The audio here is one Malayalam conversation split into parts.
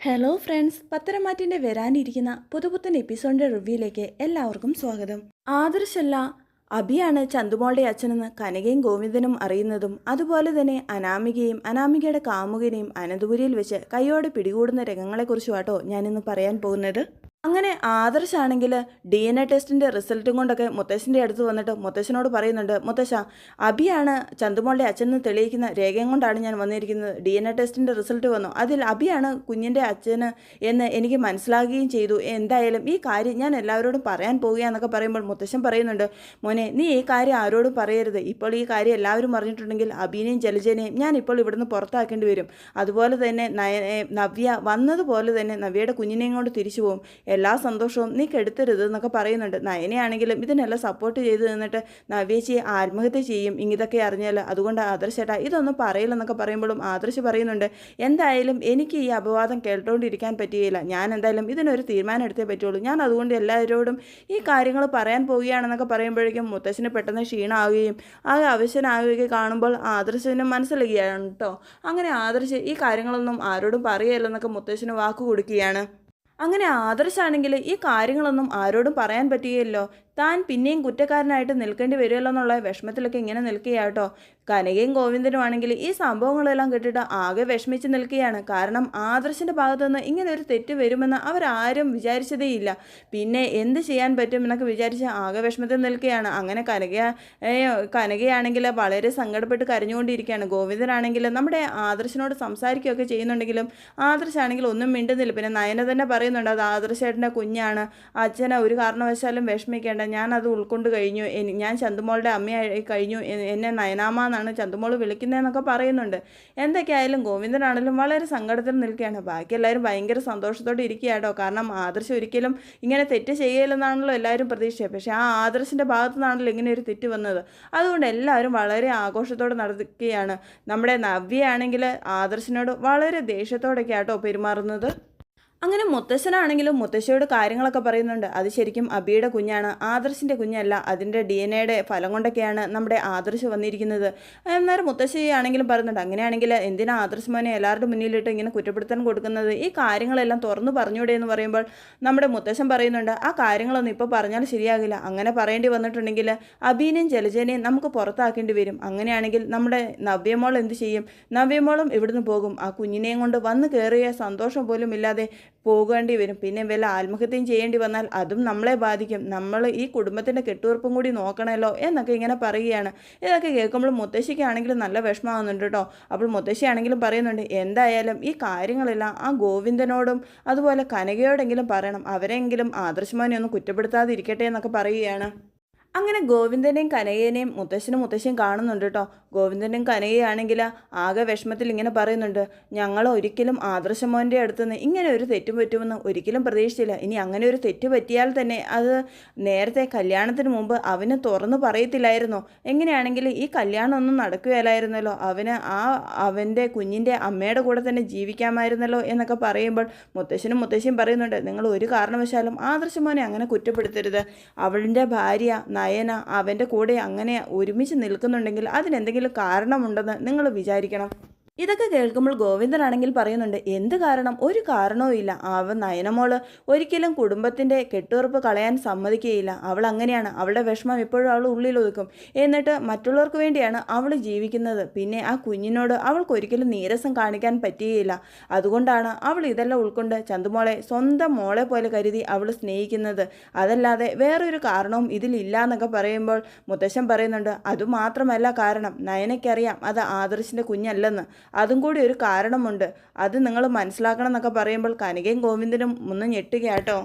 ഹലോ ഫ്രണ്ട്സ് പത്തരമാറ്റിന്റെ വരാനിരിക്കുന്ന പുതുപുത്തൻ എപ്പിസോഡിന്റെ റിവ്യൂയിലേക്ക് എല്ലാവർക്കും സ്വാഗതം. ആദർശല്ല അഭിയാണ് ചന്തുമോളുടെ അച്ഛനെന്ന് കനകയും ഗോവിന്ദനും അറിയുന്നതും അതുപോലെ തന്നെ അനാമികയും അനാമികയുടെ കാമുകനെയും അനന്തപുരിയിൽ വെച്ച് കൈയോടെ പിടികൂടുന്ന രംഗങ്ങളെക്കുറിച്ചുമാട്ടോ ഞാനിന്ന് പറയാൻ പോകുന്നത്. അങ്ങനെ ആദർശാണെങ്കിൽ ഡി എൻ എ ടെസ്റ്റിന്റെ റിസൾട്ടും കൊണ്ടൊക്കെ മുത്തശ്ശന്റെ അടുത്ത് വന്നിട്ട് മുത്തശ്ശനോട് പറയുന്നുണ്ട് മുത്തശ്ശ അഭിയാണ് ചന്തുമോളുടെ അച്ഛനെന്ന് തെളിയിക്കുന്ന രേഖയും കൊണ്ടാണ് ഞാൻ വന്നിരിക്കുന്നത്. ഡി എൻ എ ടെസ്റ്റിന്റെ റിസൾട്ട് വന്നു. അതിൽ അഭിയാണ് കുഞ്ഞിന്റെ അച്ഛന് എന്ന് എനിക്ക് മനസ്സിലാകുകയും ചെയ്തു. എന്തായാലും ഈ കാര്യം ഞാൻ എല്ലാവരോടും പറയാൻ പോവുകയാണെന്നൊക്കെ പറയുമ്പോൾ മുത്തശ്ശൻ പറയുന്നുണ്ട് മോനെ നീ ഈ കാര്യം ആരോടും പറയരുത്. ഇപ്പോൾ ഈ കാര്യം എല്ലാവരും പറഞ്ഞിട്ടുണ്ടെങ്കിൽ അഭിനെയും ജലജനെയും ഞാൻ ഇപ്പോൾ ഇവിടുന്ന് പുറത്താക്കേണ്ടി വരും. അതുപോലെ തന്നെ നയ നവ്യ വന്നതുപോലെ തന്നെ നവ്യയുടെ കുഞ്ഞിനെയും കൊണ്ട് തിരിച്ചു പോകും. എല്ലാ സന്തോഷവും നീ കെടുത്തരുത് എന്നൊക്കെ പറയുന്നുണ്ട്. നയനയാണെങ്കിലും ഇതിനെല്ലാം സപ്പോർട്ട് ചെയ്ത് നിന്നിട്ട് നവ്യേച്ചി ആത്മഹത്യ ചെയ്യും. ഇതൊക്കെ അറിഞ്ഞാൽ അതുകൊണ്ട് ആദർശേട്ടാ ഇതൊന്നും പറയില്ലെന്നൊക്കെ പറയുമ്പോഴും ആദർശ് പറയുന്നുണ്ട് എന്തായാലും എനിക്ക് ഈ അപവാദം കേട്ടോണ്ടിരിക്കാൻ പറ്റുകയില്ല. ഞാൻ എന്തായാലും ഇതിനൊരു തീരുമാനം എടുത്തേ പറ്റുള്ളൂ. ഞാൻ അതുകൊണ്ട് എല്ലാവരോടും ഈ കാര്യങ്ങൾ പറയാൻ പോവുകയാണെന്നൊക്കെ പറയുമ്പോഴേക്കും മുത്തശ്ശന് പെട്ടെന്ന് ക്ഷീണമാവുകയും ആ അവശനാവുകയൊക്കെ കാണുമ്പോൾ ആദർശന് മനസ്സിലാകുകയാണ് കേട്ടോ അങ്ങനെ ആദർശ് ഈ കാര്യങ്ങളൊന്നും ആരോടും പറയല്ലെന്നൊക്കെ മുത്തശ്ശന് വാക്ക് കൊടുക്കുകയാണ്. അങ്ങനെ ആദർശാണെങ്കിൽ ഈ കാര്യങ്ങളൊന്നും ആരോടും പറയാൻ പറ്റുകയില്ലോ താൻ പിന്നെയും കുറ്റക്കാരനായിട്ട് നിൽക്കേണ്ടി വരുമല്ലോ എന്നുള്ള വിഷമത്തിലൊക്കെ ഇങ്ങനെ നിൽക്കുകയാട്ടോ കനകയും ഗോവിന്ദനും ആണെങ്കിൽ ഈ സംഭവങ്ങളെല്ലാം കേട്ടിട്ട് ആകെ വിഷമിച്ച് നിൽക്കുകയാണ്. കാരണം ആദർശിന്റെ ഭാഗത്തുനിന്ന് ഇങ്ങനെ ഒരു തെറ്റ് വരുമെന്ന് അവരാരും വിചാരിച്ചതേയില്ല. പിന്നെ എന്ത് ചെയ്യാൻ പറ്റും എന്നൊക്കെ വിചാരിച്ച് ആകെ വിഷമത്തിൽ നിൽക്കുകയാണ്. അങ്ങനെ കനക ഏ, കനകയാണെങ്കിൽ വളരെ സങ്കടപ്പെട്ട് കരഞ്ഞുകൊണ്ടിരിക്കുകയാണ്. ഗോവിന്ദനാണെങ്കിൽ നമ്മുടെ ആദർശിനോട് സംസാരിക്കുകയൊക്കെ ചെയ്യുന്നുണ്ടെങ്കിലും ആദർശാണെങ്കിൽ ഒന്നും മിണ്ടുന്നില്ല. പിന്നെ നയന തന്നെ പറയുന്നുണ്ട് അത് ആദർശേട്ടന്റെ കുഞ്ഞാണ്. അച്ഛനെ ഒരു കാരണവശാലും വിഷമിക്കേണ്ട. ഞാൻ അത് ഉൾക്കൊണ്ട് കഴിഞ്ഞു. ഞാൻ ചന്തുമോളുടെ അമ്മയായി കഴിഞ്ഞു. എന്നെ നയനാമ എന്നാണ് ചന്തുമോൾ വിളിക്കുന്നതെന്നൊക്കെ പറയുന്നുണ്ട്. എന്തൊക്കെയായാലും ഗോവിന്ദനാണെങ്കിലും വളരെ സങ്കടത്തിൽ നിൽക്കുകയാണ്. ബാക്കി എല്ലാവരും ഭയങ്കര സന്തോഷത്തോടെ ഇരിക്കുകയാട്ടോ. കാരണം ആദർശം ഒരിക്കലും ഇങ്ങനെ തെറ്റ് ചെയ്യില്ലെന്നാണല്ലോ എല്ലാവരും പ്രതീക്ഷിച്ചത്. പക്ഷേ ആ ആദർശിന്റെ ഭാഗത്തു നിന്നാണല്ലോ ഇങ്ങനെ ഒരു തെറ്റ് വന്നത്. അതുകൊണ്ട് എല്ലാവരും വളരെ ആഘോഷത്തോടെ നടക്കുകയാണ്. നമ്മുടെ നവ്യയാണെങ്കിൽ ആദർശിനോട് വളരെ ദേഷ്യത്തോടൊക്കെ ആട്ടോ പെരുമാറുന്നത്. അങ്ങനെ മുത്തശ്ശനാണെങ്കിലും മുത്തശ്ശിയോട് കാര്യങ്ങളൊക്കെ പറയുന്നുണ്ട്. അത് ശരിക്കും അബിയുടെ കുഞ്ഞാണ്. ആദർശിന്റെ കുഞ്ഞല്ല. അതിന്റെ ഡി എൻ എയുടെ ഫലം കൊണ്ടൊക്കെയാണ് നമ്മുടെ ആദർശ് വന്നിരിക്കുന്നത്. അന്നേരം മുത്തശ്ശി ആണെങ്കിലും പറയുന്നുണ്ട്. അങ്ങനെയാണെങ്കിൽ എന്തിനാ ആദർശ് മോനെ എല്ലാവരുടെ മുന്നിലിട്ട് ഇങ്ങനെ കുറ്റപ്പെടുത്താൻ കൊടുക്കുന്നത്? ഈ കാര്യങ്ങളെല്ലാം തുറന്നു പറഞ്ഞൂടെ എന്ന് പറയുമ്പോൾ നമ്മുടെ മുത്തശ്ശൻ പറയുന്നുണ്ട് ആ കാര്യങ്ങളൊന്നും ഇപ്പോൾ പറഞ്ഞാൽ ശരിയാകില്ല. അങ്ങനെ പറയേണ്ടി വന്നിട്ടുണ്ടെങ്കിൽ അബീനെയും ജലജേനെയും നമുക്ക് പുറത്താക്കേണ്ടി വരും. അങ്ങനെയാണെങ്കിൽ നമ്മുടെ നവ്യമോൾ എന്ത് ചെയ്യും? നവ്യമോളും ഇവിടുന്ന് പോകും? ആ കുഞ്ഞിനെയും കൊണ്ട് വന്ന് കയറിയ സന്തോഷം പോലും ഇല്ലാതെ പോകേണ്ടി വരും. പിന്നെ വല്ല ആത്മഹത്യയും ചെയ്യേണ്ടി വന്നാൽ അതും നമ്മളെ ബാധിക്കും. നമ്മൾ ഈ കുടുംബത്തിന്റെ കെട്ടുറപ്പും കൂടി നോക്കണമല്ലോ എന്നൊക്കെ ഇങ്ങനെ പറയുകയാണ്. ഇതൊക്കെ കേൾക്കുമ്പോൾ മുത്തശ്ശിക്കാണെങ്കിലും നല്ല വിഷമമാകുന്നുണ്ട് കേട്ടോ. അപ്പോൾ മുത്തശ്ശിയാണെങ്കിലും പറയുന്നുണ്ട് എന്തായാലും ഈ കാര്യങ്ങളെല്ലാം ആ ഗോവിന്ദനോടും അതുപോലെ കനകയോടെങ്കിലും പറയണം. അവരെങ്കിലും ആദർശമാനെ ഒന്ന് കുറ്റപ്പെടുത്താതിരിക്കട്ടെ എന്നൊക്കെ പറയുകയാണ്. അങ്ങനെ ഗോവിന്ദനെയും കനകേനെയും മുത്തശ്ശനും മുത്തശ്ശിയും കാണുന്നുണ്ട് കേട്ടോ. ഗോവിന്ദനും കനകയാണെങ്കിൽ ആകെ വിഷമത്തിൽ ഇങ്ങനെ പറയുന്നുണ്ട് ഞങ്ങൾ ഒരിക്കലും ആദർശമോന്റെ അടുത്ത് നിന്ന് ഇങ്ങനെ ഒരു തെറ്റ് പറ്റുമെന്ന് ഒരിക്കലും പ്രതീക്ഷിച്ചില്ല. ഇനി അങ്ങനെ ഒരു തെറ്റ് പറ്റിയാൽ തന്നെ അത് നേരത്തെ കല്യാണത്തിന് മുമ്പ് അവന് തുറന്ന് പറയത്തില്ലായിരുന്നോ? എങ്ങനെയാണെങ്കിൽ ഈ കല്യാണം ഒന്നും നടക്കുകയില്ലായിരുന്നല്ലോ. അവന് ആ അവന്റെ കുഞ്ഞിന്റെ അമ്മയുടെ കൂടെ തന്നെ ജീവിക്കാമായിരുന്നല്ലോ എന്നൊക്കെ പറയുമ്പോൾ മുത്തശ്ശനും മുത്തശ്ശിയും പറയുന്നുണ്ട് നിങ്ങൾ ഒരു കാരണവശാലും ആദർശമോനെ അങ്ങനെ കുറ്റപ്പെടുത്തരുത്. അവളുടെ ഭാര്യ നയന അവന്റെ കൂടെ അങ്ങനെ ഒരുമിച്ച് നിൽക്കുന്നുണ്ടെങ്കിൽ അതിനെന്തെങ്കിലും കാരണമുണ്ടെന്ന് നിങ്ങൾ വിചാരിക്കണം. ഇതൊക്കെ കേൾക്കുമ്പോൾ ഗോവിന്ദനാണെങ്കിൽ പറയുന്നുണ്ട് എന്ത് കാരണം? ഒരു കാരണവും ഇല്ല. അവൻ നയനമോൾ ഒരിക്കലും കുടുംബത്തിന്റെ കെട്ടുറപ്പ് കളയാൻ സമ്മതിക്കുകയില്ല. അവൾ അങ്ങനെയാണ്. അവളുടെ വിഷമം എപ്പോഴും അവൾ ഉള്ളിൽ ഒതുക്കും. എന്നിട്ട് മറ്റുള്ളവർക്ക് വേണ്ടിയാണ് അവൾ ജീവിക്കുന്നത്. പിന്നെ ആ കുഞ്ഞിനോട് അവൾക്ക് ഒരിക്കലും നീരസം കാണിക്കാൻ പറ്റുകയില്ല. അതുകൊണ്ടാണ് അവൾ ഇതെല്ലാം ഉൾക്കൊണ്ട് ചന്തുമോളെ സ്വന്തം മോളെ പോലെ കരുതി അവൾ സ്നേഹിക്കുന്നത്. അതല്ലാതെ വേറൊരു കാരണവും ഇതിലില്ല എന്നൊക്കെ പറയുമ്പോൾ മുത്തശ്ശൻ പറയുന്നുണ്ട് അതുമാത്രമല്ല കാരണം. നയനയ്ക്കറിയാം അത് ആദർശിന്റെ കുഞ്ഞല്ലെന്ന്. അതും കൂടി ഒരു കാരണമുണ്ട്. അത് നിങ്ങൾ മനസ്സിലാക്കണം എന്നൊക്കെ പറയുമ്പോൾ കനകയും ഗോവിന്ദനും ഒന്ന് ഞെട്ടുകയാട്ടോ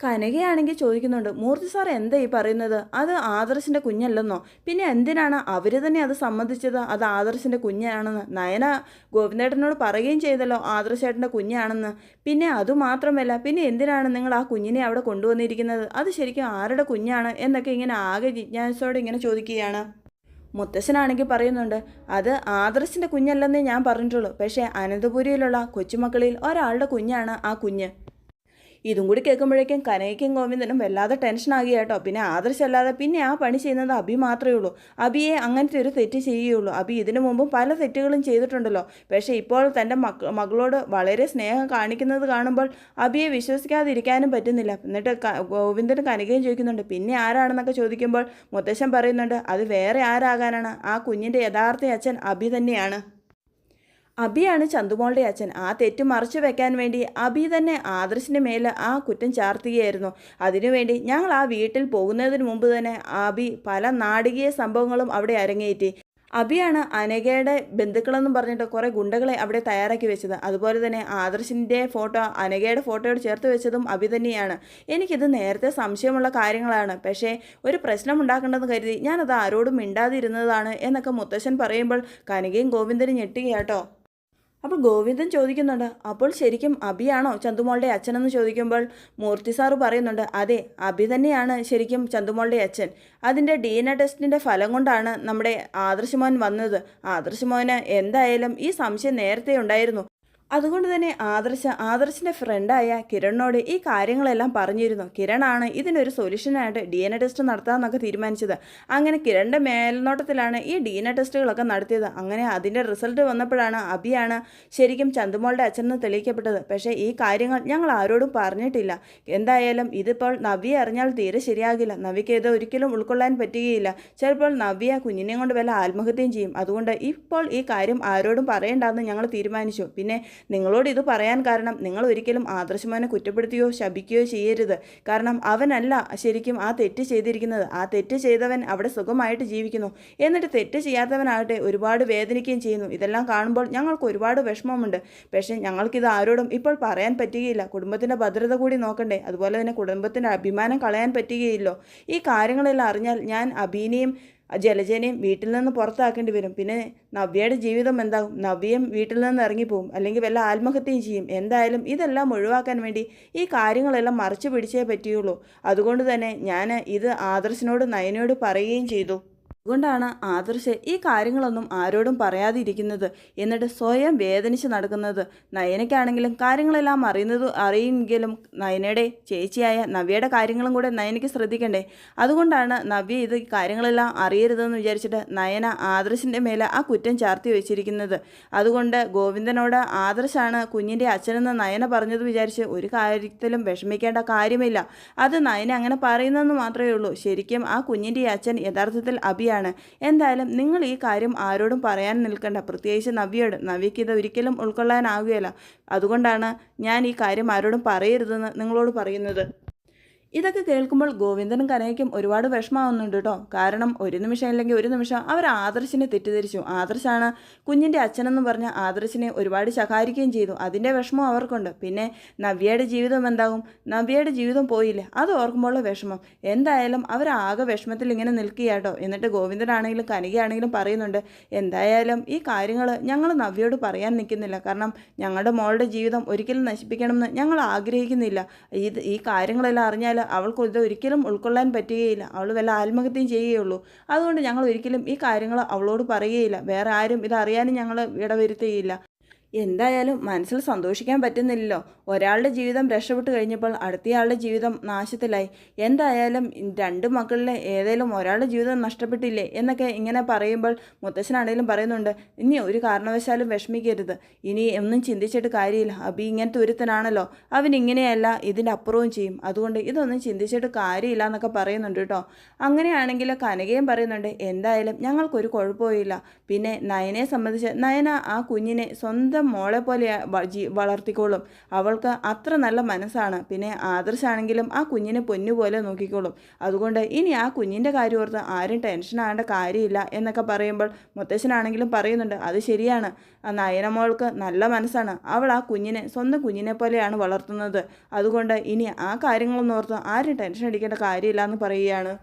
കനകയാണെങ്കിൽ ചോദിക്കുന്നുണ്ട് മൂർത്തി സാർ എന്താ ഈ പറയുന്നത്? അത് ആദർശിന്റെ കുഞ്ഞല്ലെന്നോ? പിന്നെ എന്തിനാണ് അവർ തന്നെ അത് സമ്മതിച്ചത്? അത് ആദർശിന്റെ കുഞ്ഞാണെന്ന്. നയന ഗോവിന്ദേട്ടനോട് പറയുകയും ചെയ്തല്ലോ ആദർശേട്ടന്റെ കുഞ്ഞാണെന്ന്. പിന്നെ അതുമാത്രമല്ല പിന്നെ എന്തിനാണ് നിങ്ങൾ ആ കുഞ്ഞിനെ അവിടെ കൊണ്ടുവന്നിരിക്കുന്നത്? അത് ശരിക്കും ആരുടെ കുഞ്ഞാണ്? എന്നൊക്കെ ഇങ്ങനെ ആകെ ജിജ്ഞാസയോടെ ഇങ്ങനെ ചോദിക്കുകയാണ്. മുത്തശ്ശനാണെങ്കിൽ പറയുന്നുണ്ട് അത് ആദർശിന്റെ കുഞ്ഞല്ലെന്നേ ഞാൻ പറഞ്ഞിട്ടുള്ളൂ. പക്ഷേ അനന്തപുരിയിലുള്ള കൊച്ചുമക്കളിൽ ഒരാളുടെ കുഞ്ഞാണ് ആ കുഞ്ഞ്. ഇതും കൂടി കേൾക്കുമ്പോഴേക്കും കനയ്ക്കും ഗോവിന്ദനും വല്ലാതെ ടെൻഷനാകി കേട്ടോ. പിന്നെ ആദർശല്ലാതെ പിന്നെ ആ പണി ചെയ്യുന്നത് അഭി മാത്രമേ ഉള്ളൂ. അഭിയെ അങ്ങനത്തെ ഒരു തെറ്റ് ചെയ്യുകയുള്ളൂ. അഭി ഇതിനു മുമ്പും പല തെറ്റുകളും ചെയ്തിട്ടുണ്ടല്ലോ. പക്ഷേ ഇപ്പോൾ തന്റെ മകളോട് വളരെ സ്നേഹം കാണിക്കുന്നത് കാണുമ്പോൾ അഭിയെ വിശ്വസിക്കാതിരിക്കാനും പറ്റുന്നില്ല. എന്നിട്ട് ഗോവിന്ദൻ കനകയും ചോദിക്കുന്നുണ്ട് പിന്നെ ആരാണെന്നൊക്കെ ചോദിക്കുമ്പോൾ മുത്തശ്ശൻ പറയുന്നുണ്ട് അത് വേറെ ആരാകാനാണ്? ആ കുഞ്ഞിന്റെ യഥാർത്ഥ അച്ഛൻ അഭി തന്നെയാണ്. അഭിയാണ് ചന്തുമോളുടെ അച്ഛൻ. ആ തെറ്റ് മറച്ചു വെക്കാൻ വേണ്ടി അബി തന്നെ ആദർശിന്റെ മേൽ ആ കുറ്റം ചാർത്തുകയായിരുന്നു. അതിനുവേണ്ടി ഞങ്ങൾ ആ വീട്ടിൽ പോകുന്നതിന് മുമ്പ് തന്നെ അബി പല നാടകീയ സംഭവങ്ങളും അവിടെ അരങ്ങേറ്റി. അബിയാണ് അനഘയുടെ ബന്ധുക്കളെന്നും പറഞ്ഞിട്ട് കുറേ ഗുണ്ടകളെ അവിടെ തയ്യാറാക്കി വെച്ചത്. അതുപോലെ തന്നെ ആദർശിന്റെ ഫോട്ടോ അനഘയുടെ ഫോട്ടോയോട് ചേർത്ത് വെച്ചതും അബി തന്നെയാണ്. എനിക്കിത് നേരത്തെ സംശയമുള്ള കാര്യങ്ങളാണ്. പക്ഷേ ഒരു പ്രശ്നം ഉണ്ടാക്കേണ്ടെന്ന് കരുതി ഞാനത് ആരോടും മിണ്ടാതിരുന്നതാണ് എന്നൊക്കെ മുത്തശ്ശൻ പറയുമ്പോൾ കനകയും ഗോവിന്ദനും ഞെട്ടുകയാട്ടോ അപ്പോൾ ഗോവിന്ദൻ ചോദിക്കുന്നുണ്ട് അപ്പോൾ ശരിക്കും അഭിയാണോ ചന്തുമോളുടെ അച്ഛനെന്ന് ചോദിക്കുമ്പോൾ? മൂർത്തി സാറ് പറയുന്നുണ്ട് അതെ അഭി തന്നെയാണ് ശരിക്കും ചന്തുമോളുടെ അച്ഛൻ. അതിന്റെ ഡി എൻ എ ടെസ്റ്റിന്റെ ഫലം കൊണ്ടാണ് നമ്മുടെ ആദർശമോൻ വന്നത്. ആദർശമോന് എന്തായാലും ഈ സംശയം നേരത്തെ ഉണ്ടായിരുന്നു. അതുകൊണ്ട് തന്നെ ആദർശ ആദർശിന്റെ ഫ്രണ്ടായ കിരണിനോട് ഈ കാര്യങ്ങളെല്ലാം പറഞ്ഞിരുന്നു. കിരണാണ് ഇതിനൊരു സൊല്യൂഷനായിട്ട് ഡി എൻ എ ടെസ്റ്റ് നടത്താമെന്നൊക്കെ തീരുമാനിച്ചത്. അങ്ങനെ കിരണിന്റെ മേൽനോട്ടത്തിലാണ് ഈ ഡി എൻ എ ടെസ്റ്റുകളൊക്കെ നടത്തിയത്. അങ്ങനെ അതിന്റെ റിസൾട്ട് വന്നപ്പോഴാണ് അഭിയാണ് ശരിക്കും ചന്തുമോളുടെ അച്ഛനെന്ന് തെളിയിക്കപ്പെട്ടത്. പക്ഷേ ഈ കാര്യങ്ങൾ ഞങ്ങൾ ആരോടും പറഞ്ഞിട്ടില്ല. എന്തായാലും ഇതിപ്പോൾ നവ്യ അറിഞ്ഞാൽ തീരെ ശരിയാകില്ല. നവ്യക്ക് ഇത് ഒരിക്കലും ഉൾക്കൊള്ളാൻ പറ്റുകയില്ല. ചിലപ്പോൾ നവ്യ കുഞ്ഞിനെ കൊണ്ട് വല്ല ആത്മഹത്യയും ചെയ്യും. അതുകൊണ്ട് ഇപ്പോൾ ഈ കാര്യം ആരോടും പറയണ്ടെന്ന് ഞങ്ങൾ തീരുമാനിച്ചു. പിന്നെ നിങ്ങളോട് ഇത് പറയാൻ കാരണം നിങ്ങൾ ഒരിക്കലും ആദർശമാനെ കുറ്റപ്പെടുത്തുകയോ ശപിക്കുകയോ ചെയ്യരുത്. കാരണം അവനല്ല ശരിക്കും ആ തെറ്റ് ചെയ്തിരിക്കുന്നത്. ആ തെറ്റ് ചെയ്തവൻ അവിടെ സുഖമായിട്ട് ജീവിക്കുന്നു. എന്നിട്ട് തെറ്റ് ചെയ്യാത്തവനാകട്ടെ ഒരുപാട് വേദനിക്കുകയും ചെയ്യുന്നു. ഇതെല്ലാം കാണുമ്പോൾ ഞങ്ങൾക്ക് ഒരുപാട് വിഷമമുണ്ട്. പക്ഷേ ഞങ്ങൾക്കിത് ആരോടും ഇപ്പോൾ പറയാൻ പറ്റുകയില്ല. കുടുംബത്തിന്റെ ഭദ്രത കൂടി നോക്കണ്ടേ. അതുപോലെ തന്നെ കുടുംബത്തിന്റെ അഭിമാനം കളയാൻ പറ്റുകയില്ലോ. ഈ കാര്യങ്ങളെല്ലാം അറിഞ്ഞാൽ ഞാൻ അബീനെയും ജലജനെയും വീട്ടിൽ നിന്ന് പുറത്താക്കേണ്ടി വരും. പിന്നെ നവ്യയുടെ ജീവിതം എന്താകും? നവ്യയും വീട്ടിൽ നിന്ന് ഇറങ്ങിപ്പോവും അല്ലെങ്കിൽ വല്ല ആത്മഹത്യയും ചെയ്യും. എന്തായാലും ഇതെല്ലാം ഒഴിവാക്കാൻ വേണ്ടി ഈ കാര്യങ്ങളെല്ലാം മറച്ചു പിടിച്ചേ പറ്റുകയുള്ളൂ അതുകൊണ്ട് തന്നെ ഞാൻ ഇത് ആദർശിനോട് നയനോട് പറയുകയും ചെയ്തു. അതുകൊണ്ടാണ് ആദർശ് ഈ കാര്യങ്ങളൊന്നും ആരോടും പറയാതിരിക്കുന്നത്. എന്നിട്ട് സ്വയം വേദനിച്ച് നടക്കുന്നത് നയനയ്ക്കാണെങ്കിലും കാര്യങ്ങളെല്ലാം അറിയുന്നത് അറിയുമെങ്കിലും നയനയുടെ ചേച്ചിയായ നവ്യയുടെ കാര്യങ്ങളും കൂടെ നയനയ്ക്ക് ശ്രദ്ധിക്കണ്ടേ? അതുകൊണ്ടാണ് നവ്യ ഇത് കാര്യങ്ങളെല്ലാം അറിയരുതെന്ന് വിചാരിച്ചിട്ട് നയന ആദർശിന്റെ മേലെ ആ കുറ്റം ചാർത്തി വെച്ചിരിക്കുന്നത്. അതുകൊണ്ട് ഗോവിന്ദനോട് ആദർശാണ് കുഞ്ഞിന്റെ അച്ഛനെന്ന് നയന പറഞ്ഞത് വിചാരിച്ച് ഒരു കാര്യത്തിലും വിഷമിക്കേണ്ട കാര്യമില്ല. അത് നയന അങ്ങനെ പറയുന്നതെന്ന് മാത്രമേ ഉള്ളൂ. ശരിക്കും ആ കുഞ്ഞിന്റെ അച്ഛൻ യഥാർത്ഥത്തിൽ അഭിയാണ് എന്തായാലും നിങ്ങൾ ഈ കാര്യം ആരോടും പറയാൻ നിൽക്കണ്ട. പ്രത്യേകിച്ച് നവ്യയോട് നവ്യയ്ക്ക് ഇത് ഒരിക്കലും ഉൾക്കൊള്ളാനാവുകയില്ല. അതുകൊണ്ടാണ് ഞാൻ ഈ കാര്യം ആരോടും പറയരുതെന്ന് നിങ്ങളോട് പറയുന്നത്. ഇതൊക്കെ കേൾക്കുമ്പോൾ ഗോവിന്ദനും കനയ്ക്കും ഒരുപാട് വിഷമാവുന്നുണ്ട് കേട്ടോ. കാരണം ഒരു നിമിഷം അല്ലെങ്കിൽ ഒരു നിമിഷം അവർ ആദർശിനെ തെറ്റിദ്ധരിച്ചു. ആദർശാണ് കുഞ്ഞിന്റെ അച്ഛനെന്ന് പറഞ്ഞ ആദർശിനെ ഒരുപാട് ശകാരിക്കുകയും ചെയ്തു. അതിന്റെ വിഷമം അവർക്കുണ്ട്. പിന്നെ നവ്യയുടെ ജീവിതം എന്താകും? നവ്യയുടെ ജീവിതം പോയില്ല? അത് ഓർക്കുമ്പോഴുള്ള വിഷമം. എന്തായാലും അവർ ആകെ വിഷമത്തിൽ ഇങ്ങനെ നിൽക്കുകയാട്ടോ എന്നിട്ട് ഗോവിന്ദനാണെങ്കിലും കനികയാണെങ്കിലും പറയുന്നുണ്ട് എന്തായാലും ഈ കാര്യങ്ങൾ ഞങ്ങൾ നവ്യയോട് പറയാൻ നിൽക്കുന്നില്ല. കാരണം ഞങ്ങളുടെ മോളുടെ ജീവിതം ഒരിക്കലും നശിപ്പിക്കണമെന്ന് ഞങ്ങൾ ആഗ്രഹിക്കുന്നില്ല. ഇത് ഈ കാര്യങ്ങളെല്ലാം അറിഞ്ഞാൽ അവൾക്ക് ഇത് ഒരിക്കലും ഉൾക്കൊള്ളാൻ പറ്റുകയില്ല. അവൾ വല്ല ആത്മഹത്യയും ചെയ്യുകയുള്ളൂ. അതുകൊണ്ട് ഞങ്ങൾ ഒരിക്കലും ഈ കാര്യങ്ങൾ അവളോട് പറയുകയില്ല. വേറെ ആരും ഇതറിയാനും ഞങ്ങൾ ഇടവരുത്തുകയില്ല. എന്തായാലും മനസ്സിൽ സന്തോഷിക്കാൻ പറ്റുന്നില്ലല്ലോ. ഒരാളുടെ ജീവിതം രക്ഷപ്പെട്ട് കഴിഞ്ഞപ്പോൾ അടുത്തയാളുടെ ജീവിതം നാശത്തിലായി. എന്തായാലും രണ്ട് മക്കളിലെ ഏതെങ്കിലും ഒരാളുടെ ജീവിതം നഷ്ടപ്പെട്ടില്ലേ എന്നൊക്കെ ഇങ്ങനെ പറയുമ്പോൾ മുത്തശ്ശനാണെങ്കിലും പറയുന്നുണ്ട് ഇനി ഒരു കാരണവശാലും വിഷമിക്കരുത്. ഇനി ഒന്നും ചിന്തിച്ചിട്ട് കാര്യമില്ല. അബി ഇങ്ങനത്തെ ഒരുത്തനാണല്ലോ. അവൻ ഇങ്ങനെയല്ല ഇതിന്റെ അപ്പുറവും ചെയ്യും. അതുകൊണ്ട് ഇതൊന്നും ചിന്തിച്ചിട്ട് കാര്യമില്ല എന്നൊക്കെ പറയുന്നുണ്ട് കേട്ടോ. അങ്ങനെയാണെങ്കിൽ കനകയും പറയുന്നുണ്ട് എന്തായാലും ഞങ്ങൾക്കൊരു കുഴപ്പമില്ല പിന്നെ നയനെ സംബന്ധിച്ച് നയന ആ കുഞ്ഞിനെ സ്വന്തം മോളെ പോലെ വളർത്തിക്കോളും. അവൾക്ക് അത്ര നല്ല മനസ്സാണ്. പിന്നെ ആദർശാണെങ്കിലും ആ കുഞ്ഞിനെ പൊന്നുപോലെ നോക്കിക്കോളും. അതുകൊണ്ട് ഇനി ആ കുഞ്ഞിന്റെ കാര്യം ഓർത്ത് ആരും ടെൻഷൻ ആകേണ്ട കാര്യമില്ല എന്നൊക്കെ പറയുമ്പോൾ മുത്തശ്ശനാണെങ്കിലും പറയുന്നുണ്ട് അത് ശരിയാണ്. നയനമോൾക്ക് നല്ല മനസ്സാണ്. അവൾ ആ കുഞ്ഞിനെ സ്വന്തം കുഞ്ഞിനെ പോലെയാണ് വളർത്തുന്നത്. അതുകൊണ്ട് ഇനി ആ കാര്യങ്ങളൊന്നും ഓർത്ത് ആരും ടെൻഷൻ അടിക്കേണ്ട കാര്യമില്ല എന്ന് പറയുകയാണ്.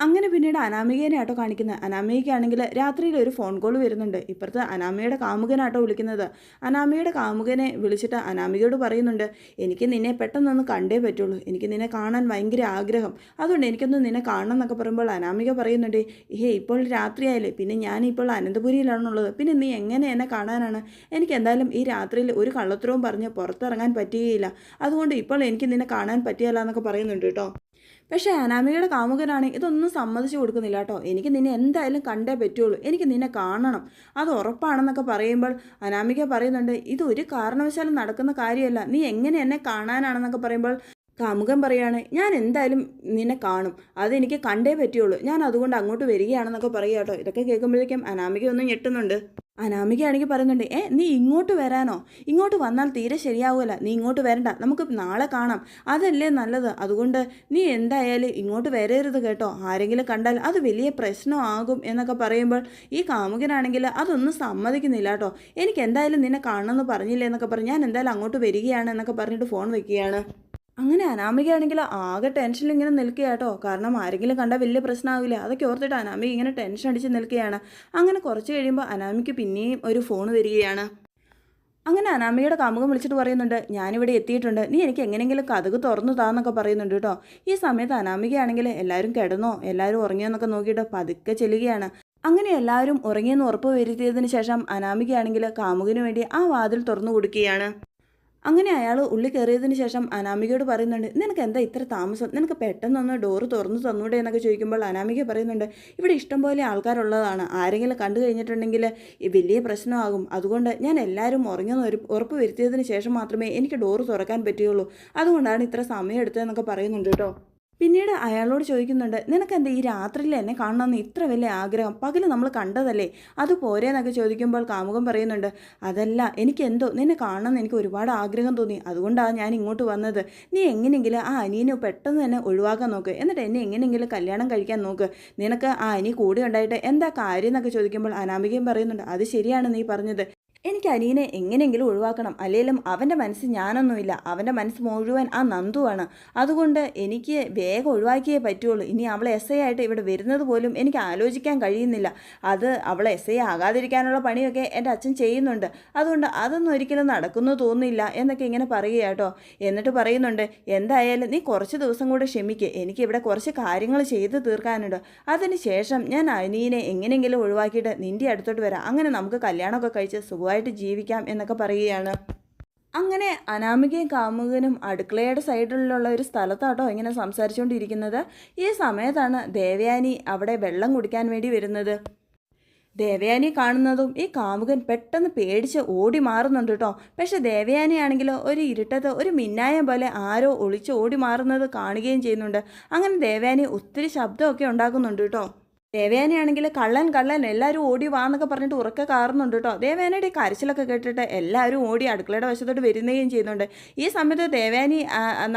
അങ്ങനെ പിന്നീട് അനാമികേനെ ആട്ടോ കാണിക്കുന്നത്. അനാമികയ്ക്കാണെങ്കിൽ രാത്രിയിൽ ഒരു ഫോൺ കോൾ വരുന്നുണ്ട്. ഇപ്പുറത്ത് അനാമികയുടെ കാമുകനാട്ടോ വിളിക്കുന്നത്. അനാമികയുടെ കാമുകനെ വിളിച്ചിട്ട് അനാമികയോട് പറയുന്നുണ്ട് എനിക്ക് നിന്നെ പെട്ടെന്നൊന്ന് കണ്ടേ പറ്റുള്ളൂ. എനിക്ക് നിന്നെ കാണാൻ ഭയങ്കര ആഗ്രഹം. അതുകൊണ്ട് എനിക്കൊന്ന് നിന്നെ കാണണം എന്നൊക്കെ പറയുമ്പോൾ അനാമിക പറയുന്നുണ്ട് ഏ ഇപ്പോൾ രാത്രിയായില്ലേ. പിന്നെ ഞാനിപ്പോൾ അനന്തപുരിയിലാണുള്ളത്. പിന്നെ നീ എങ്ങനെ എന്നെ കാണാനാണ്? എനിക്ക് എന്തായാലും ഈ രാത്രിയിൽ ഒരു കള്ളത്തരവും പറഞ്ഞ് പുറത്തിറങ്ങാൻ പറ്റുകയില്ല. അതുകൊണ്ട് ഇപ്പോൾ എനിക്ക് നിന്നെ കാണാൻ പറ്റിയല്ല എന്നൊക്കെ പറയുന്നുണ്ട് കേട്ടോ. പക്ഷേ അനാമികയുടെ കാമുകനാണ് ഇതൊന്നും സമ്മതിച്ചു കൊടുക്കുന്നില്ല കേട്ടോ. എനിക്ക് നിന്നെ എന്തായാലും കണ്ടേ പറ്റുള്ളൂ. എനിക്ക് നിന്നെ കാണണം. അത് ഉറപ്പാണെന്നൊക്കെ പറയുമ്പോൾ അനാമിക പറയുന്നുണ്ട് ഇതൊരു കാരണവശാലും നടക്കുന്ന കാര്യമല്ല. നീ എങ്ങനെ എന്നെ കാണാനാണെന്നൊക്കെ പറയുമ്പോൾ കാമുകൻ പറയാണ് ഞാൻ എന്തായാലും നിന്നെ കാണും. അതെനിക്ക് കണ്ടേ പറ്റുള്ളൂ. ഞാൻ അതുകൊണ്ട് അങ്ങോട്ട് വരികയാണെന്നൊക്കെ പറയുക കേട്ടോ. ഇതൊക്കെ കേൾക്കുമ്പോഴേക്കും അനാമിക ഒന്നും ഞെട്ടുന്നുണ്ട്. അനാമികയാണെങ്കിൽ പറയുന്നുണ്ട് ഏ നീ ഇങ്ങോട്ട് വരാനോ? ഇങ്ങോട്ട് വന്നാൽ തീരെ ശരിയാവുമല്ല നീ ഇങ്ങോട്ട് വരണ്ട. നമുക്ക് നാളെ കാണാം. അതല്ലേ നല്ലത്. അതുകൊണ്ട് നീ എന്തായാലും ഇങ്ങോട്ട് വരരുത് കേട്ടോ. ആരെങ്കിലും കണ്ടാൽ അത് വലിയ പ്രശ്നമാകും എന്നൊക്കെ പറയുമ്പോൾ ഈ കാമുകനാണെങ്കിൽ അതൊന്നും സമ്മതിക്കുന്നില്ല കേട്ടോ. എനിക്ക് എന്തായാലും നിന്നെ കാണണമെന്ന് പറഞ്ഞില്ലേ എന്നൊക്കെ പറഞ്ഞ് ഞാൻ എന്തായാലും അങ്ങോട്ട് വരികയാണ് എന്നൊക്കെ പറഞ്ഞിട്ട് ഫോൺ വെക്കുകയാണ്. അങ്ങനെ അനാമികയാണെങ്കിൽ ആകെ ടെൻഷനിൽ ഇങ്ങനെ നിൽക്കുക കേട്ടോ കാരണം ആരെങ്കിലും കണ്ടാൽ വലിയ പ്രശ്നമാവില്ല അതൊക്കെ ഓർത്തിട്ട് അനാമിക ഇങ്ങനെ ടെൻഷൻ അടിച്ച് നിൽക്കുകയാണ്. അങ്ങനെ കുറച്ച് കഴിയുമ്പോൾ അനാമിക്ക് പിന്നെയും ഒരു ഫോൺ വരികയാണ്. അങ്ങനെ അനാമികയുടെ കാമുകം വിളിച്ചിട്ട് പറയുന്നുണ്ട് ഞാനിവിടെ എത്തിയിട്ടുണ്ട്. നീ എനിക്ക് എങ്ങനെയെങ്കിലും കഥക് തുറന്നു താന്നൊക്കെ പറയുന്നുണ്ട് കേട്ടോ ഈ സമയത്ത് അനാമികയാണെങ്കിൽ എല്ലാവരും കിടന്നോ എല്ലാവരും ഉറങ്ങിയോന്നൊക്കെ നോക്കിയിട്ട് പതുക്കെ ചെല്ലുകയാണ്. അങ്ങനെ എല്ലാവരും ഉറങ്ങിയെന്ന് ഉറപ്പ് വരുത്തിയതിന് ശേഷം അനാമികയാണെങ്കിൽ കാമുകിന് വേണ്ടി ആ വാതിൽ തുറന്നു കൊടുക്കുകയാണ്. അങ്ങനെ അയാൾ ഉള്ളിൽ കയറിയതിന് ശേഷം അനാമികയോട് പറയുന്നുണ്ട് നിനക്ക് എന്താ ഇത്ര താമസം? നിനക്ക് പെട്ടെന്നൊന്ന് ഡോറ് തുറന്നു തന്നൂടെ എന്നൊക്കെ ചോദിക്കുമ്പോൾ അനാമിക പറയുന്നുണ്ട് ഇവിടെ ഇഷ്ടംപോലെ ആൾക്കാരുള്ളതാണ്. ആരെങ്കിലും കണ്ടു കഴിഞ്ഞിട്ടുണ്ടെങ്കിൽ വലിയ പ്രശ്നമാകും. അതുകൊണ്ട് ഞാൻ എല്ലാവരും ഉറങ്ങുന്ന ഒരു ഉറപ്പ് വരുത്തിയതിന് ശേഷം മാത്രമേ എനിക്ക് ഡോറ് തുറക്കാൻ പറ്റുകയുള്ളൂ. അതുകൊണ്ടാണ് ഇത്ര സമയം എടുത്തതെന്നൊക്കെ പറയുന്നുണ്ട് കേട്ടോ. പിന്നീട് അയാളോട് ചോദിക്കുന്നുണ്ട് നിനക്ക് എന്താ ഈ രാത്രിയിൽ എന്നെ കാണണമെന്ന് ഇത്ര വലിയ ആഗ്രഹം? പകൽ നമ്മൾ കണ്ടതല്ലേ? അത് പോരേന്നൊക്കെ ചോദിക്കുമ്പോൾ കാമുകം പറയുന്നുണ്ട് അതല്ല എനിക്കെന്തോ നിന്നെ കാണണമെന്ന് എനിക്ക് ഒരുപാട് ആഗ്രഹം തോന്നി. അതുകൊണ്ടാണ് ഞാൻ ഇങ്ങോട്ട് വന്നത്. നീ എങ്ങനെയെങ്കിലും ആ അനിയനെ പെട്ടെന്ന് തന്നെ ഒഴിവാക്കാൻ നോക്ക്. എന്നിട്ട് എന്നെ എങ്ങനെയെങ്കിലും കല്യാണം കഴിക്കാൻ നോക്ക്. നിനക്ക് ആ അനി കൂടെ ഉണ്ടായിട്ട് എന്താ കാര്യം? എന്നൊക്കെ ചോദിക്കുമ്പോൾ അനാമികയും പറയുന്നുണ്ട് അത് ശരിയാണ് നീ പറഞ്ഞത്. എനിക്ക് അനിയനെ എങ്ങനെയെങ്കിലും ഒഴിവാക്കണം. അല്ലെങ്കിലും അവന്റെ മനസ്സ് ഞാനൊന്നുമില്ല. അവന്റെ മനസ്സ് മുഴുവൻ ആ നന്ദുവാണ്. അതുകൊണ്ട് എനിക്ക് വേഗം ഒഴിവാക്കിയേ പറ്റുള്ളൂ. ഇനി അവളെ എസ് ഐ ആയിട്ട് ഇവിടെ വരുന്നത് പോലും എനിക്ക് ആലോചിക്കാൻ കഴിയുന്നില്ല. അത് അവളെ എസ് ഐ ആകാതിരിക്കാനുള്ള പണിയൊക്കെ എന്റെ അച്ഛൻ ചെയ്യുന്നുണ്ട്. അതുകൊണ്ട് അതൊന്നും ഒരിക്കലും നടക്കുന്നു തോന്നുന്നില്ല എന്നൊക്കെ ഇങ്ങനെ പറയുക കേട്ടോ. എന്നിട്ട് പറയുന്നുണ്ട് എന്തായാലും നീ കുറച്ച് ദിവസം കൂടെ ക്ഷമിക്കുക എനിക്ക് ഇവിടെ കുറച്ച് കാര്യങ്ങൾ ചെയ്ത് തീർക്കാനുണ്ട്. അതിന് ശേഷം ഞാൻ അനിയനെ എങ്ങനെയെങ്കിലും ഒഴിവാക്കിയിട്ട് നിന്റെ അടുത്തോട്ട് വരാം. അങ്ങനെ നമുക്ക് കല്യാണമൊക്കെ കഴിച്ച് സുഖമായിട്ട് ജീവിക്കാം എന്നൊക്കെ പറയുകയാണ്. അങ്ങനെ അനാമികയും കാമുകനും അടുക്കളയുടെ സൈഡിലുള്ള ഒരു സ്ഥലത്താട്ടോ ഇങ്ങനെ സംസാരിച്ചുകൊണ്ടിരിക്കുന്നത്. ഈ സമയത്താണ് ദേവയാനി അവിടെ വെള്ളം കുടിക്കാൻ വേണ്ടി വരുന്നത്. ദേവയാനി കാണുന്നതും ഈ കാമുകൻ പെട്ടെന്ന് പേടിച്ച് ഓടി മാറുന്നുണ്ട് കേട്ടോ. പക്ഷെ ദേവയാനിയാണെങ്കിൽ ഒരു ഇരുട്ടത്ത് ഒരു മിന്നായം പോലെ ആരോ ഒളിച്ച് ഓടി മാറുന്നത് കാണുകയും ചെയ്യുന്നുണ്ട്. അങ്ങനെ ദേവയാനി ഒത്തിരി ശബ്ദമൊക്കെ ഉണ്ടാക്കുന്നുണ്ട് കേട്ടോ. ദേവയാനിയാണെങ്കിൽ കള്ളൻ കള്ളൻ എല്ലാവരും ഓടി വാ എന്നൊക്കെ പറഞ്ഞിട്ട് ഉറക്കെ കാറുന്നുണ്ട് കേട്ടോ ദേവേനയുടെ കരച്ചിലൊക്കെ കേട്ടിട്ട് എല്ലാവരും ഓടി അടുക്കളയുടെ വശത്തോട്ട് വരുന്നതും ചെയ്യുന്നുണ്ട്. ഈ സമയത്ത് ദേവേനി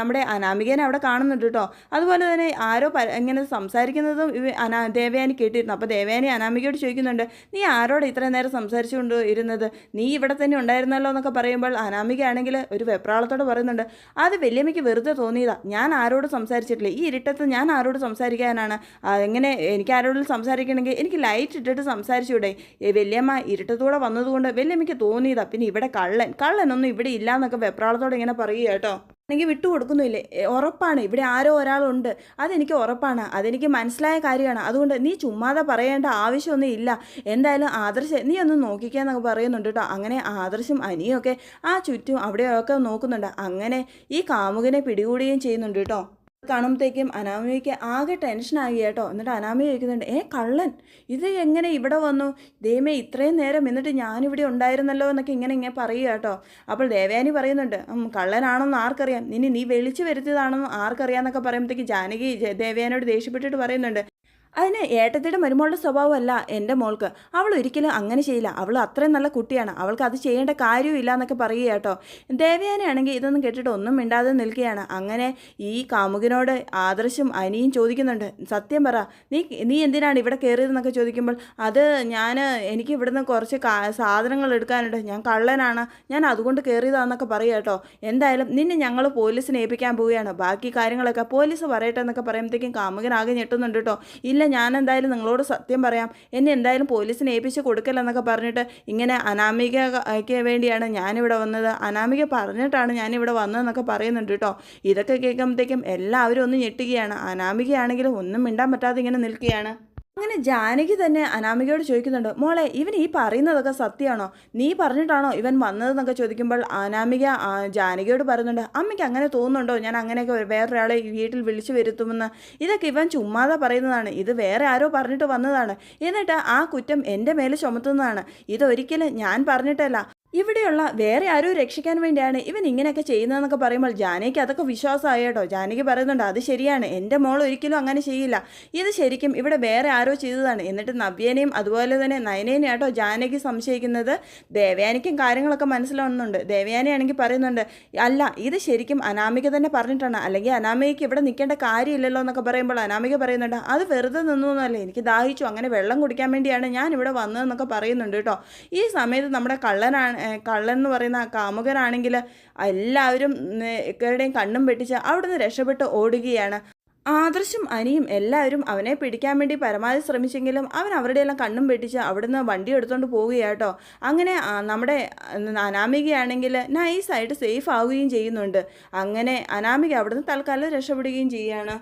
നമ്മുടെ അനാമികേനെ അവിടെ കാണുന്നുണ്ട് കേട്ടോ അതുപോലെ തന്നെ ആരോ ഇങ്ങനെ സംസാരിക്കുന്നതും അനാ ദേവയാനി കേട്ടിരുന്നു. അപ്പോൾ ദേവയാനി അനാമികയോട് ചോദിക്കുന്നുണ്ട് നീ ആരോട് ഇത്രയും നേരം സംസാരിച്ചുകൊണ്ട് ഇരുന്നത്? നീ ഇവിടെ തന്നെ ഉണ്ടായിരുന്നല്ലോ എന്നൊക്കെ പറയുമ്പോൾ അനാമികയാണെങ്കിൽ ഒരു വെപ്രാളത്തോട് പറയുന്നുണ്ട് അത് വല്യമ്മയ്ക്ക് വെറുതെ തോന്നിയതാ. ഞാൻ ആരോട് സംസാരിച്ചിട്ടില്ല. ഈ ഇരുട്ടത്ത് ഞാൻ ആരോട് സംസാരിക്കാനാണ്. എങ്ങനെ എനിക്ക് ആരോടും സംസാരിക്കണമെങ്കിൽ എനിക്ക് ലൈറ്റ് ഇട്ടിട്ട് സംസാരിച്ചൂടെ വല്യമ്മ ഇരുട്ടത്തൂടെ വന്നതുകൊണ്ട് വല്യമ്മയ്ക്ക് തോന്നിയതാ. പിന്നെ ഇവിടെ കള്ളൻ. കള്ളനൊന്നും ഇവിടെ ഇല്ല എന്നൊക്കെ വെപ്രാളത്തോടെ ഇങ്ങനെ പറയുക കേട്ടോ. എനിക്ക് വിട്ടുകൊടുക്കുന്നില്ലേ? ഉറപ്പാണ്. ഇവിടെ ആരോ ഒരാളുണ്ട്. അതെനിക്ക് ഉറപ്പാണ്. അതെനിക്ക് മനസ്സിലായ കാര്യമാണ്. അതുകൊണ്ട് നീ ചുമ്മാതെ പറയേണ്ട ആവശ്യമൊന്നും ഇല്ല. എന്തായാലും ആദർശ നീ ഒന്ന് നോക്കിക്കാന്നൊക്കെ പറയുന്നുണ്ട് കേട്ടോ. അങ്ങനെ ആദർശും അനിയൊക്കെ ആ ചുറ്റും അവിടെയൊക്കെ നോക്കുന്നുണ്ട്. അങ്ങനെ ഈ കാമുകനെ പിടികൂടുകയും ചെയ്യുന്നുണ്ട് കേട്ടോ. കാണുമ്പോഴത്തേക്കും അനാമികയ്ക്ക് ആകെ ടെൻഷനായി കേട്ടോ. എന്നിട്ട് അനാമിക ചോദിക്കുന്നുണ്ട് ഏ കള്ളൻ? ഇത് എങ്ങനെ ഇവിടെ വന്നു? ദൈവമേ ഇത്രയും നേരം എന്നിട്ട് ഞാനിവിടെ ഉണ്ടായിരുന്നല്ലോ എന്നൊക്കെ ഇങ്ങനെ ഇങ്ങനെ പറയുക കേട്ടോ. അപ്പോൾ ദേവയാനി പറയുന്നുണ്ട് "ഉം, കള്ളനാണെന്ന് ആർക്കറിയാം? നിന്നെ നീ വിളിച്ചു വരുത്തിയതാണെന്ന് ആർക്കറിയാം എന്നൊക്കെ പറയുമ്പോഴത്തേക്ക് ജാനകി ദേവയാനോട് ദേഷ്യപ്പെട്ടിട്ട് പറയുന്നുണ്ട് അതിന് ഏട്ടത്തിയുടെ മരുമോളുടെ സ്വഭാവമല്ല എന്റെ മോൾക്ക്. അവൾ ഒരിക്കലും അങ്ങനെ ചെയ്യില്ല. അവൾ അത്രയും നല്ല കുട്ടിയാണ്. അവൾക്ക് അത് ചെയ്യേണ്ട കാര്യമില്ല എന്നൊക്കെ പറയുക കേട്ടോ. ദേവയാനയാണെങ്കിൽ ഇതൊന്നും കേട്ടിട്ട് ഒന്നും മിണ്ടാതെ നിൽക്കുകയാണ്. അങ്ങനെ ഈ കാമുകനോട് ആദർശും അനിയും ചോദിക്കുന്നുണ്ട്. സത്യം പറ നീ നീ എന്തിനാണ് ഇവിടെ കയറിയതെന്നൊക്കെ ചോദിക്കുമ്പോൾ അത് ഞാൻ എനിക്ക് ഇവിടുന്ന് കുറച്ച് സാധനങ്ങൾ എടുക്കാനുണ്ട്. ഞാൻ കള്ളനാണ്. ഞാൻ അതുകൊണ്ട് കയറിയതാണെന്നൊക്കെ പറയുക കേട്ടോ. എന്തായാലും നിന്നെ ഞങ്ങൾ പോലീസിനെ ഏൽപ്പിക്കാൻ പോവുകയാണ്. ബാക്കി കാര്യങ്ങളൊക്കെ പോലീസ് പറയട്ടെ എന്നൊക്കെ പറയുമ്പോഴത്തേക്കും ആകെ ഞെട്ടുന്നുണ്ട് കേട്ടോ. ഇല്ല ഞാൻ എന്തായാലും നിങ്ങളോട് സത്യം പറയാം. എന്നെ എന്തായാലും പോലീസിനെ ഏൽപ്പിച്ച് കൊടുക്കലെന്നൊക്കെ പറഞ്ഞിട്ട് ഇങ്ങനെ അനാമികയ്ക്ക് വേണ്ടിയാണ് ഞാനിവിടെ വന്നത്. അനാമിക പറഞ്ഞിട്ടാണ് ഞാനിവിടെ വന്നതെന്നൊക്കെ പറയുന്നുണ്ട് കേട്ടോ. ഇതൊക്കെ കേൾക്കുമ്പോഴത്തേക്കും എല്ലാവരും ഒന്ന് ഞെട്ടുകയാണ്. അനാമികയാണെങ്കിലും ഒന്നും മിണ്ടാൻ പറ്റാതെ ഇങ്ങനെ നിൽക്കുകയാണ്. അങ്ങനെ ജാനകി തന്നെ അനാമികയോട് ചോദിക്കുന്നുണ്ട് മോളെ ഇവൻ ഈ പറയുന്നതൊക്കെ സത്യമാണോ? നീ പറഞ്ഞിട്ടാണോ ഇവൻ വന്നതെന്നൊക്കെ ചോദിക്കുമ്പോൾ അനാമിക ജാനകിയോട് പറയുന്നുണ്ട് അമ്മയ്ക്ക് അങ്ങനെ തോന്നുന്നുണ്ടോ? ഞാൻ അങ്ങനെയൊക്കെ വേറൊരാളെ വീട്ടിൽ വിളിച്ചു വരുത്തുമെന്ന്. ഇതൊക്കെ ഇവൻ ചുമ്മാതെ പറയുന്നതാണ് ഇത് വേറെ ആരോ പറഞ്ഞിട്ട് വന്നതാണ്. എന്നിട്ട് ആ കുറ്റം എന്റെ മേലെ ചുമത്തുന്നതാണ്. ഇതൊരിക്കലും ഞാൻ പറഞ്ഞിട്ടല്ല. ഇവിടെയുള്ള വേറെ ആരോ രക്ഷിക്കാൻ വേണ്ടിയാണ് ഇവൻ ഇങ്ങനെയൊക്കെ ചെയ്യുന്നതെന്നൊക്കെ പറയുമ്പോൾ ജാനകിക്ക് അതൊക്കെ വിശ്വാസമായി കേട്ടോ. ജാനകി പറയുന്നുണ്ട് അത് ശരിയാണ്. എന്റെ മോൾ ഒരിക്കലും അങ്ങനെ ചെയ്യില്ല. ഇത് ശരിക്കും ഇവിടെ വേറെ ആരോ ചെയ്തതാണ്. എന്നിട്ട് നവ്യേനെയും അതുപോലെ തന്നെ നയനേനെയും കേട്ടോ ജാനകി സംശയിക്കുന്നത്. ദേവയാനിക്കും കാര്യങ്ങളൊക്കെ മനസ്സിലാവുന്നുണ്ട്. ദേവയാനിയാണെങ്കിൽ പറയുന്നുണ്ട് അല്ല ഇത് ശരിക്കും അനാമിക തന്നെ പറഞ്ഞിട്ടാണ്. അല്ലെങ്കിൽ അനാമികയ്ക്ക് ഇവിടെ നിൽക്കേണ്ട കാര്യമില്ലല്ലോ എന്നൊക്കെ പറയുമ്പോൾ അനാമിക പറയുന്നുണ്ട് അത് വെറുതെ നിന്നൊന്നുമല്ല എനിക്ക് ദാഹിച്ചു. അങ്ങനെ വെള്ളം കുടിക്കാൻ വേണ്ടിയാണ് ഞാൻ ഇവിടെ വന്നതെന്നൊക്കെ പറയുന്നുണ്ട് കേട്ടോ. ഈ സമയത്ത് നമ്മുടെ കള്ളനാണ് കള്ളൻ എന്ന് പറയുന്ന ആ കാമുകനാണെങ്കിൽ എല്ലാവരും ഇക്കരുടെയും കണ്ണും വെട്ടിച്ച് അവിടുന്ന് രക്ഷപ്പെട്ട് ഓടുകയാണ്. ആദർശും അനിയും എല്ലാവരും അവനെ പിടിക്കാൻ വേണ്ടി പരമാവധി ശ്രമിച്ചെങ്കിലും അവൻ അവരുടെ എല്ലാം കണ്ണും വെട്ടിച്ച് അവിടുന്ന് വണ്ടി എടുത്തുകൊണ്ട് പോവുകയാട്ടോ. അങ്ങനെ നമ്മുടെ അനാമികയാണെങ്കിൽ നൈസായിട്ട് സേഫ് ആവുകയും ചെയ്യുന്നുണ്ട്. അങ്ങനെ അനാമിക അവിടുന്ന് തൽക്കാലം രക്ഷപ്പെടുകയും ചെയ്യുകയാണ്